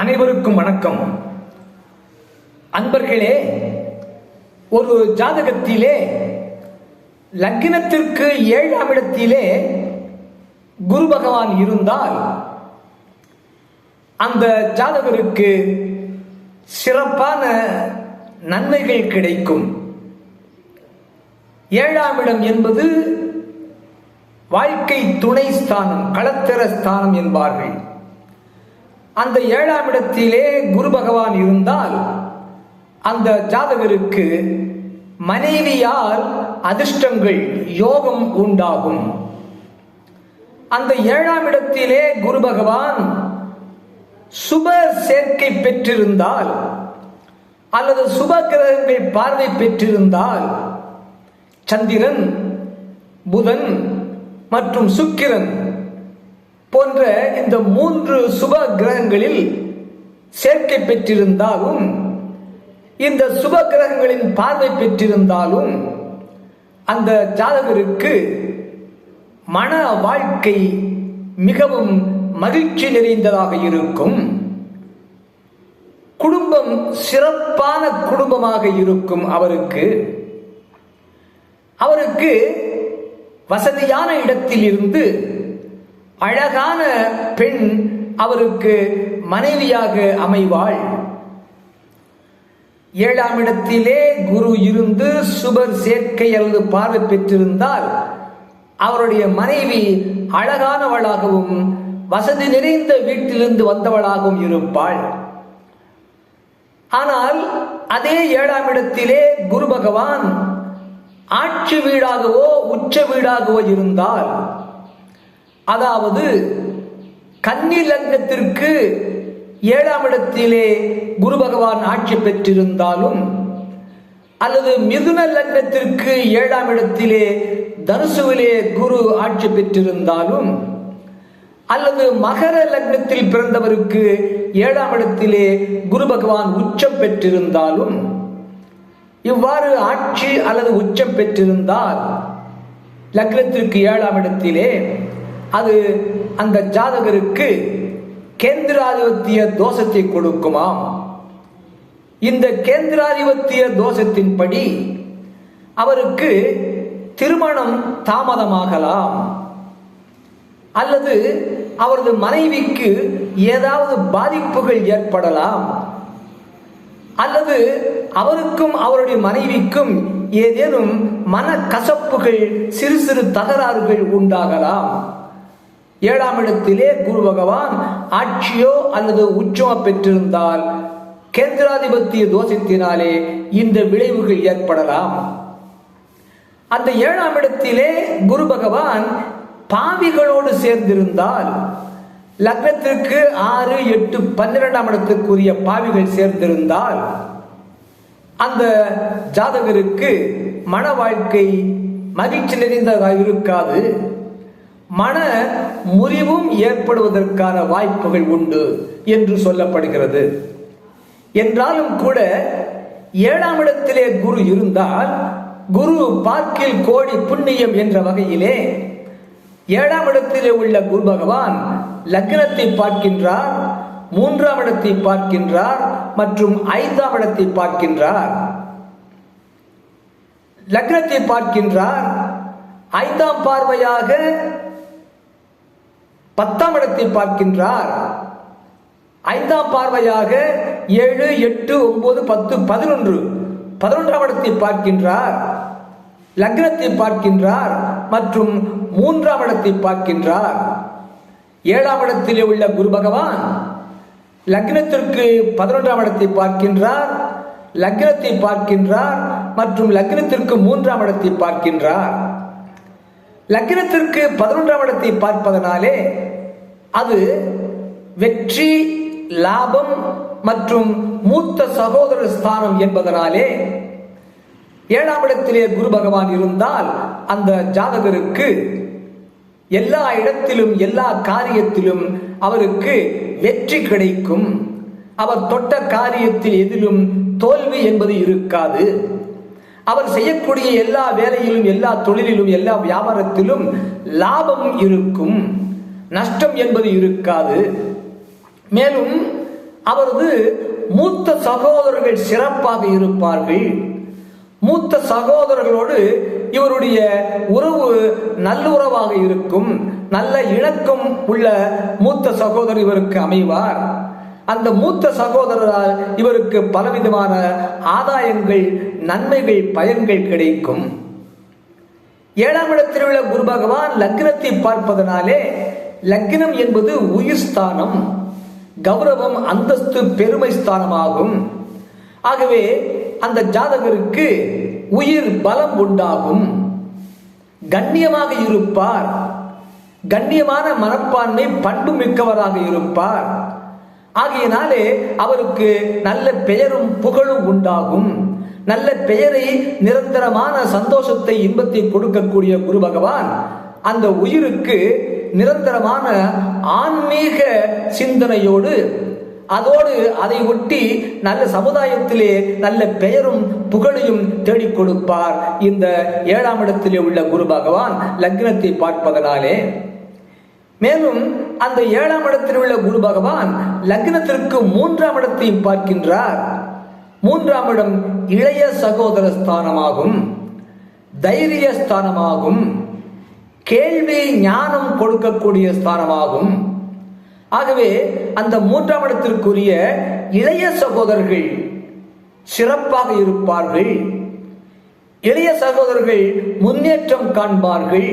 அனைவருக்கும் வணக்கம். அன்பர்களே ஒரு ஜாதகத்திலே லக்னத்திற்கு ஏழாம் இடத்திலே குரு பகவான் இருந்தால் அந்த ஜாதகருக்கு சிறப்பான நன்மைகள் கிடைக்கும். ஏழாம் இடம் என்பது வாழ்க்கை துணை ஸ்தானம் களத்திர ஸ்தானம் என்பார்கள். அந்த ஏழாம் இடத்திலே குரு பகவான் இருந்தால் அந்த ஜாதகருக்கு மனைவியால் அதிர்ஷ்டங்கள் யோகம் உண்டாகும். அந்த ஏழாம் இடத்திலே குரு பகவான் சுப சேர்க்கை பெற்றிருந்தால் அல்லது சுப கிரகங்கள் பார்வை பெற்றிருந்தால் சந்திரன் புதன் மற்றும் சுக்கிரன் போன்ற இந்த மூன்று சுப கிரகங்களில் சேர்க்கை பெற்றிருந்தாலும் இந்த சுப கிரகங்களின் பார்வை பெற்றிருந்தாலும் அந்த ஜாதகருக்கு மன வாழ்க்கை மிகவும் மகிழ்ச்சி நிறைந்ததாக இருக்கும். குடும்பம் சிறப்பான குடும்பமாக இருக்கும் அவருக்கு. அவருக்கு வசதியான இடத்தில் இருந்து அழகான பெண் அவருக்கு மனைவியாக அமைவாள். ஏழாம் இடத்திலே குரு இருந்து சுபர் சேர்க்கை அல்லது பார்வை பெற்றிருந்தால் அவருடைய மனைவி அழகானவளாகவும் வசதி நிறைந்த வீட்டிலிருந்து வந்தவளாகவும் இருப்பாள். ஆனால் அதே ஏழாம் இடத்திலே குரு பகவான் ஆட்சி வீடாகவோ உச்ச வீடாகவோ இருந்தால் அதாவது கன்னி லக்னத்திற்கு ஏழாம் இடத்திலே குரு பகவான் ஆட்சி பெற்றிருந்தாலும் அல்லது மிதுன லக்னத்திற்கு ஏழாம் இடத்திலே தனுசுவிலே குரு ஆட்சி பெற்றிருந்தாலும் அல்லது மகர லக்னத்தில் பிறந்தவருக்கு ஏழாம் இடத்திலே குரு பகவான் உச்சம் பெற்றிருந்தாலும் இவ்வாறு ஆட்சி அல்லது உச்சம் பெற்றிருந்தால் லக்னத்திற்கு ஏழாம் இடத்திலே அது அந்த ஜாதகருக்கு கேந்திராதிபத்திய தோஷத்தை கொடுக்குமாம். இந்த கேந்திராதிபத்திய தோஷத்தின்படி அவருக்கு திருமணம் தாமதமாகலாம். அல்லது அவரது மனைவிக்கு ஏதாவது பாதிப்புகள் ஏற்படலாம். அல்லது அவருக்கும் அவருடைய மனைவிக்கும் ஏதேனும் மன கசப்புகள் சிறு சிறு தகராறுகள் உண்டாகலாம். ஏழாம் இடத்திலே குரு பகவான் ஆட்சியோ அல்லது உச்சமோ பெற்றிருந்தால் கேந்திராதிபத்திய தோஷத்தினாலே இந்த விளைவுகள் ஏற்படலாம். அந்த ஏழாம் இடத்திலே குரு பகவான் பாவிகளோடு சேர்ந்திருந்தால் லக்னத்திற்கு ஆறு எட்டு பன்னிரெண்டாம் இடத்துக்குரிய பாவிகள் சேர்ந்திருந்தால் அந்த ஜாதகருக்கு மன வாழ்க்கை மகிழ்ச்சி நிறைந்ததாக இருக்காது. மன முறிவும் ஏற்படுவதற்கான வாய்ப்புகள் உண்டு என்று சொல்லப்படுகிறது. என்றாலும் கூட ஏழாம் இடத்திலே குரு இருந்தால் குரு பார்க்கில் கோடி புண்ணியம் என்ற வகையிலே ஏழாம் இடத்திலே உள்ள குரு பகவான் லக்னத்தை பார்க்கின்றார் மூன்றாம் இடத்தை பார்க்கின்றார் மற்றும் ஐந்தாம் இடத்தை பார்க்கின்றார். லக்னத்தை பார்க்கின்றார் ஐந்தாம் பார்வையாக பத்தாம் இடத்தை பார்க்கின்றார். ஐந்தாம் பார்வையாக ஏழு எட்டு ஒன்பது பத்து பதினொன்று. பதினொன்றாம் இடத்தை பார்க்கின்றார். லக்னத்தை பார்க்கின்றார் மற்றும் மூன்றாம் இடத்தை பார்க்கின்றார். ஏழாம் இடத்திலே உள்ள குரு பகவான் லக்னத்திற்கு பதினொன்றாம் இடத்தை பார்க்கின்றார் லக்னத்தை பார்க்கின்றார் மற்றும் லக்னத்திற்கு மூன்றாம் இடத்தை பார்க்கின்றார். லக்னத்திற்கு பதினொன்றாம் இடத்தை பார்ப்பதனாலே அது வெற்றி லாபம் மற்றும் மூத்த சகோதர ஸ்தானம் என்பதனாலே ஏழாம் இடத்திலே குரு பகவான் இருந்தால் அந்த ஜாதகருக்கு எல்லா இடத்திலும் எல்லா காரியத்திலும் அவருக்கு வெற்றி கிடைக்கும். அவர் தொட்ட காரியத்தில் எதிலும் தோல்வி என்பது இருக்காது. அவர் செய்யக்கூடிய எல்லா வேலையிலும் எல்லா தொழிலிலும் எல்லா வியாபாரத்திலும் லாபம் இருக்கும். நஷ்டம் என்பது இருக்காது. மேலும் அவரது மூத்த சகோதரர்கள் சிறப்பாக இருப்பார்கள். மூத்த சகோதரர்களோடு இவருடைய உறவு நல்லுறவாக இருக்கும். நல்ல இணக்கம் உள்ள மூத்த சகோதரர் இவருக்கு அமைவார். அந்த மூத்த சகோதரரால் இவருக்கு பலவிதமான ஆதாயங்கள் நன்மைகள் பயன்கள் கிடைக்கும். ஏழாம் இடத்தில் உள்ள குரு பகவான் லக்னத்தை பார்ப்பதனாலே லக்னம் என்பது உயிர் ஸ்தானம் கௌரவம் அந்தஸ்து பெருமை ஸ்தானமாகும். ஆகவே அந்த ஜாதகருக்கு உயிர் பலம் உண்டாகும். கண்ணியமாக இருப்பார். கண்ணியமான மனப்பான்மை பண்பு மிக்கவராக இருப்பார். ஆகையினாலே அவருக்கு நல்ல பெயரும் புகழும் உண்டாகும். நல்ல பெயரை நிரந்தரமான சந்தோஷத்தை இன்பத்தை கொடுக்கக்கூடிய குரு பகவான் அந்த உயிருக்கு நிரந்தரமான ஆன்மீக சிந்தனையோடு அதோடு அதை ஒட்டி நல்ல சமுதாயத்திலே நல்ல பெயரும் புகழையும் தேடிக் கொடுப்பார். இந்த ஏழாம் இடத்திலே உள்ள குரு பகவான் லக்னத்தை பார்ப்பதனாலே. மேலும் அந்த ஏழாம் இடத்தில் உள்ள குரு பகவான் லக்னத்திற்கு மூன்றாம் இடத்தையும் பார்க்கின்றார். மூன்றாம் இடம் இளைய சகோதர ஸ்தானமாகும் தைரிய ஸ்தானமாகும் கேள்வி ஞானம் கொடுக்கக்கூடிய ஸ்தானமாகும். ஆகவே அந்த மூன்றாம் இடத்திற்குரிய இளைய சகோதரர்கள் சிறப்பாக இருப்பார்கள். இளைய சகோதரர்கள் முன்னேற்றம் காண்பார்கள்.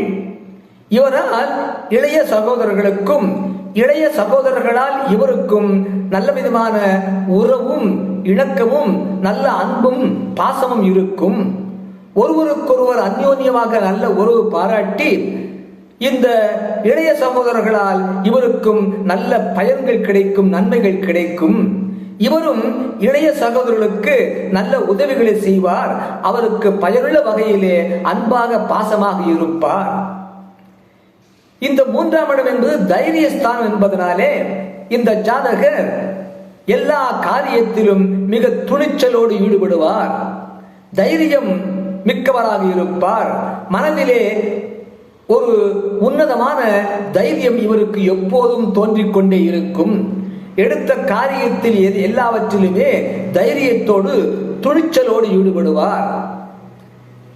இவரால் இளைய சகோதரர்களுக்கும் இளைய சகோதரர்களால் இவருக்கும் நல்ல விதமான உறவும் இணக்கமும் நல்ல அன்பும் பாசமும் இருக்கும். ஒருவருக்கொருவர் அந்யோன்யமாக நல்ல உறவு பாராட்டி இந்த இளைய சகோதரர்களால் இவருக்கும் நல்ல பயன்கள் கிடைக்கும் நன்மைகள் கிடைக்கும். இவரும் இளைய சகோதரர்களுக்கு நல்ல உதவிகளை செய்வார். அவருக்கு பயனுள்ள வகையிலே அன்பாக பாசமாக இருப்பார். இந்த மூன்றாம் இடம் என்பது தைரியஸ்தானம் என்பதனாலே இந்த ஜாதகர் எல்லா காரியத்திலும் மிக துணிச்சலோடு ஈடுபடுவார். தைரியம் மிக்கவராக இருப்பார். மனதிலே ஒரு உன்னதமான தைரியம் இவருக்கு எப்போதும் தோன்றிக்கொண்டே இருக்கும். எடுத்த காரியத்தில் எது எல்லாவற்றிலுமே தைரியத்தோடு துணிச்சலோடு ஈடுபடுவார்.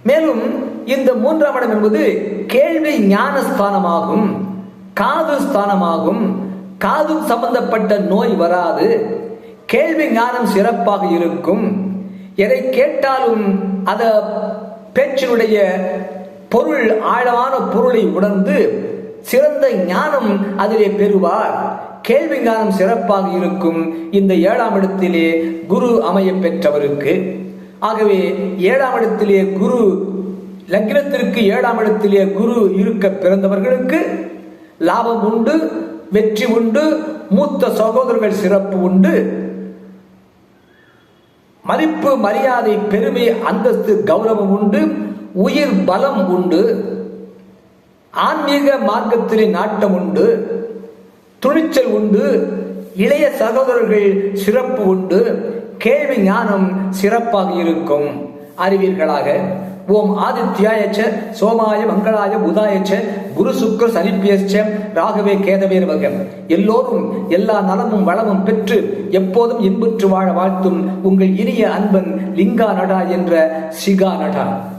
மேலும் இந்த மூன்றாம் இடம் என்பது கேள்வி ஞான ஸ்தானமாகும் காது ஸ்தானமாகும் காது சம்பந்தப்பட்ட நோய் வராது கேள்வி ஞானம் சிறப்பாக இருக்கும். எதை கேட்டாலும் அத பேச்சினுடைய பொருள் ஆழமான பொருளை உணர்ந்து சிறந்த ஞானம் அதிலே பெறுவார். கேள்வி ஞானம் சிறப்பாக இருக்கும் இந்த ஏழாம் இடத்திலே குரு அமைய பெற்றவருக்கு. ஆகவே ஏழாம் இடத்திலே குரு லக்னத்திற்கு ஏழாம் இடத்திலே குரு இருக்க பிறந்தவர்களுக்கு லாபம் உண்டு வெற்றி உண்டு மூத்த சகோதரர்கள் சிறப்பு உண்டு. மதிப்பு மரியாதை பெருமை அந்தஸ்து கௌரவம் உண்டு. உயிர் பலம் உண்டு. ஆன்மீக மார்க்கத்திலே நாட்டம் உண்டு. துணிச்சல் உண்டு. இளைய சகோதரர்கள் சிறப்பு உண்டு. கேள்வி ஞானம் சிறப்பாக இருக்கும். அறிவீர்களாக. ஓம் ஆதித்யாயச்ச சோமாய மங்களாய புதாயச்ச குரு சுக்கர சனிப்பியச்ச ராகவே கேதவேர் வகம். எல்லோரும் எல்லா நலமும் வளமும் பெற்று எப்போதும் இன்புற்று வாழ வாழ்த்தும் உங்கள் இனிய அன்பன் லிங்கா நடா என்ற சிகா நடா